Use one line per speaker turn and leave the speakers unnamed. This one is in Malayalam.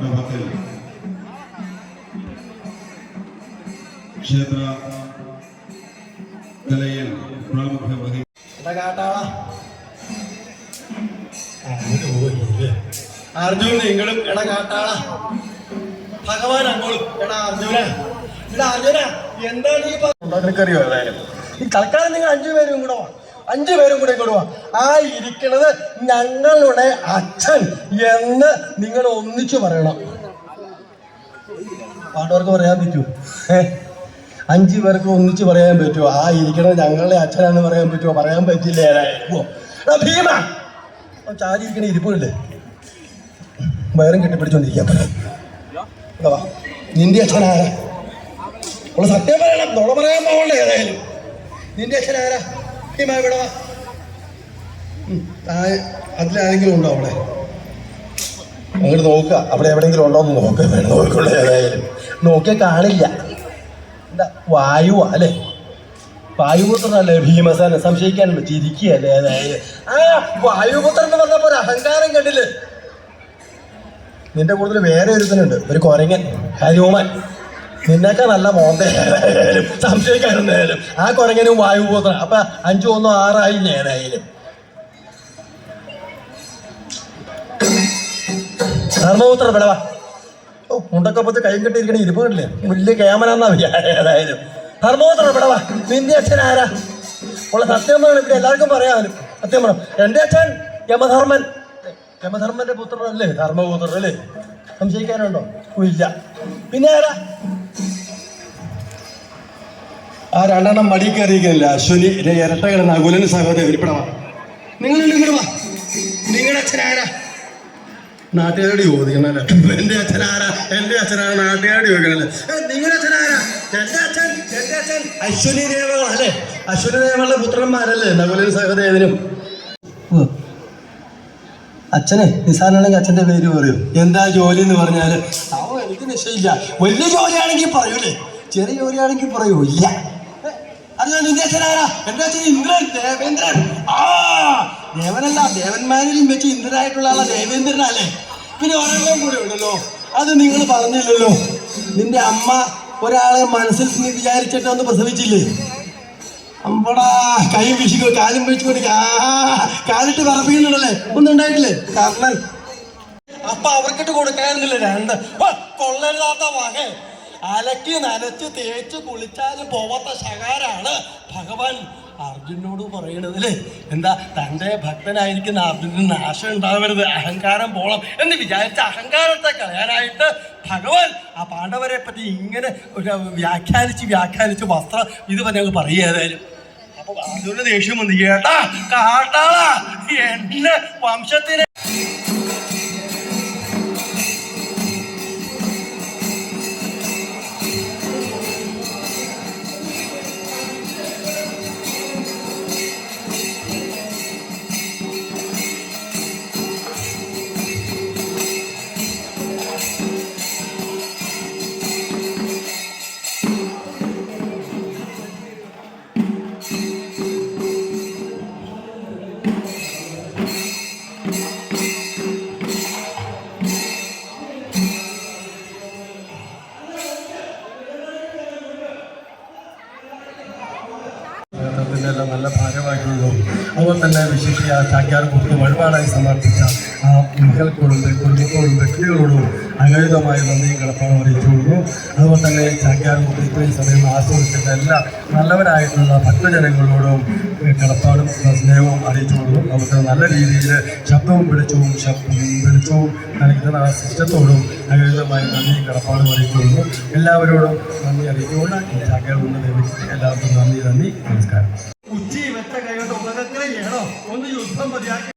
മണ്ഡപത്തിൽ ക്ഷേത്ര കലയിൽ പ്രാമുഖ്യം വഹിക്കും
അർജുൻ നിങ്ങളും എടാ കാട്ടാള. ഭഗവാൻ അങ്ങോളും. എടാ അർജുന. എടാ അർജുന എന്താണ് ഈ അറിയോ ഏതായാലും ഈ തൽക്കാലം നിങ്ങൾ അഞ്ചു പേരും കൂടെ വാ. അഞ്ചു പേരും കൂടെ കൊടുവാ ആ ഇരിക്കണത് ഞങ്ങളുടെ അച്ഛൻ എന്ന് നിങ്ങൾ ഒന്നിച്ചു പറയണം. പാട്ടവർക്ക് പറയാൻ പറ്റൂ. അഞ്ചു പേർക്ക് ഒന്നിച്ച് പറയാൻ പറ്റുമോ ആ ഇരിക്കണത് ഞങ്ങളുടെ അച്ഛനാണെന്ന് പറയാൻ പറ്റുമോ? പറയാൻ പറ്റില്ല. ഭീമ! ചാരി ഇരിക്കണ ഇരിപ്പില്ലേ വയറും കെട്ടിപ്പിടിച്ചോണ്ടിരിക്കാൻ. നിന്റെ അച്ഛനാരാ ഉള്ള സത്യം പറയണം. നുള പറയാൻ പോകണ്ടേ ഏതായാലും. നിന്റെ അച്ഛനാരാ ഭീമ ഇവിടെ വാ. അതിലാരെങ്കിലും ഉണ്ടോ അവിടെ? അങ്ങോട്ട് നോക്കുക. അവിടെ എവിടെയെങ്കിലും ഉണ്ടോ എന്ന് നോക്കുക നോക്കുള്ളൂ ഏതായാലും. നോക്കിയാൽ കാണില്ല. എന്താ വായുവാ അല്ലേ? വായുപുത്രനല്ലേ ഭീമസേന? സംശയിക്കാനുണ്ട് ചിരിക്കുകയല്ലേ ഏതായാലും. ആ വായുപുത്രൻ എന്ന് പറഞ്ഞപ്പോ അഹങ്കാരം കണ്ടില്ലേ? നിന്റെ കൂടുതൽ വേറെ ഒരുത്തനുണ്ട്. ഒരു കൊരങ്ങൻ ഹനുമാൻ. നിന്നൊക്കെ നല്ല മോന്ത. സംശയിക്കാനൊന്നായാലും ആ വായു പോത്ര. അപ്പൊ അഞ്ചു ഒന്നോ ആറായി ഞാനായാലും. ധർമ്മപുത്ര വിളവാ ഓ മുണ്ടക്കപ്പത്ത് കൈ കെട്ടിയിരിക്കണ ഇരിപ്പ് കണ്ടില്ലേ? വലിയ ക്യാമറന്നാ ഏതായാലും. ധർമ്മപുത്ര വിളവാ നിന്റെ അച്ഛൻ ആരാ? ഉള്ള സത്യം ഇവിടെ എല്ലാവർക്കും പറയാനും. സത്യം വേണം എന്റെ അച്ഛൻ യമധർമ്മൻ. യമധർമ്മന്റെ പുത്രനല്ലേ? ധർമ്മപുത്രൻ അല്ലേ? സംശയിക്കാനുണ്ടോ? ഇല്ല. പിന്നെ ആരാ? ആ രണ്ടെണ്ണം മടി കയറിയിരിക്കുന്നില്ല അശ്വനി ഇരട്ടകളെ അകുലൻ സഹോദരൻ ഇരിപ്പിടവാ നിങ്ങൾ വാ. നിങ്ങളുടെ അച്ഛനാരാ? നാട്ടുകാരോട് ചോദിക്കണല്ലേ. എന്റെ അച്ഛനാരാ? എന്റെ അച്ഛനാണ് നാട്ടുകാരോട് ചോദിക്കണല്ലേ. നിങ്ങളുടെ അച്ഛനാരാ? എന്റെ അച്ഛൻ എന്റെ അച്ഛൻ. അശ്വനി ദേവകൾ അല്ലേ? അശ്വനി ദേവകളുടെ പുത്രന്മാരല്ലേ നകുലൻ സഹദേവനും അച്ഛനെ നിസാനാണെങ്കിൽ അച്ഛന്റെ പേര് പറയൂ. എന്താ ജോലി എന്ന് പറഞ്ഞാൽ? അവ എനിക്ക് നിശ്ചയില്ല വലിയ ജോലിയാണെങ്കിൽ പറയൂലേ. ചെറിയ ജോലിയാണെങ്കിൽ പറയൂ ഇല്ല നിന്റെ അച്ഛനാരാ എന്റെ അച്ഛൻ ഇന്ദ്രൻ? ദേവേന്ദ്രൻ. ആ ദേവനല്ല ദേവന്മാരിലും വെച്ച് ഇന്ദ്രനായിട്ടുള്ള ആളാ ദേവേന്ദ്രനല്ലേ? പിന്നെ ഒരെണ്ണം കൂടെ ഉണ്ടല്ലോ. അത് നിങ്ങൾ പറഞ്ഞില്ലല്ലോ. നിന്റെ അമ്മ ഒരാളെ മനസ്സിൽ വിചാരിച്ചിട്ട് ഒന്ന് പ്രസവിച്ചില്ലേ? അമ്പടാ കൈ വീശിക്കോ കാലും വീശിക്കോട്ട് ആ കാലിട്ട് പറപ്പിക്കുന്നുണ്ടല്ലേ ഒന്നും ഉണ്ടായിട്ടില്ലേ? കാരണം അപ്പൊ അവർക്കിട്ട് കൊടുക്കായിരുന്നില്ല രണ്ട്? കൊള്ളരുതാത്ത വകെ അലക്കി നനച്ച് തേച്ച് കുളിച്ചാലും പോവാത്ത ശകാരാണ് ഭഗവാൻ. അർജുനോട് അല്ലേ എന്താ തന്റെ ഭക്തനായിരിക്കുന്ന അർജുനന് നാശം ഉണ്ടാവരുത് അഹങ്കാരം പോണം എന്ന് വിചാരിച്ച അഹങ്കാരത്തെ കളയാനായിട്ട് ഭഗവാൻ ആ പാണ്ഡവരെ പറ്റി ഇങ്ങനെ ഒരു വ്യാഖ്യാനിച്ച് വ്യാഖ്യാനിച്ച് വസ്ത്രം ഇത് അങ്ങ് പറയുക ഏതായാലും. അപ്പൊ അർജുന ദേഷ്യം വന്നു കേട്ടാ കാട്ടാളാ എന്നെ വംശത്തിനെ ഭാരമായിട്ടുള്ളൂ അതുപോലെ തന്നെ വിശേഷിയ ചാക്യാർ കുറിച്ച് വഴിപാടായി സമർപ്പിച്ച ആ മക്കൾക്കോടും കുടുംബത്തോടും വ്യക്തികളോടും അഗാരിതമായ നന്ദിയും കിടപ്പാണ് അറിയിച്ചുകൊള്ളു അതുപോലെ തന്നെ ചാക്യാർ കുറിച്ച് ഇത്രയും സമയം ആസ്വദിച്ചിട്ട എല്ലാ നല്ലവരായിട്ടുള്ള ഭക്തജനങ്ങളോടും കടപ്പാടും സ്നേഹവും അറിയിച്ചുകൊള്ളുന്നു. തന്നെ നല്ല രീതിയിൽ ശബ്ദവും വിളിച്ചവും ശബ്ദവും വിളിച്ചവും നൽകുന്ന ആ സിസ്റ്റത്തോടും അഗാരിതമായ നന്ദിയും കടപ്പാടും അറിയിച്ചുകൊള്ളു എല്ലാവരോടും നന്ദി അറിയിച്ചുകൊണ്ട് ചാക്യാർ കൊണ്ട് എല്ലാവർക്കും നന്ദി നന്ദി നമസ്കാരം.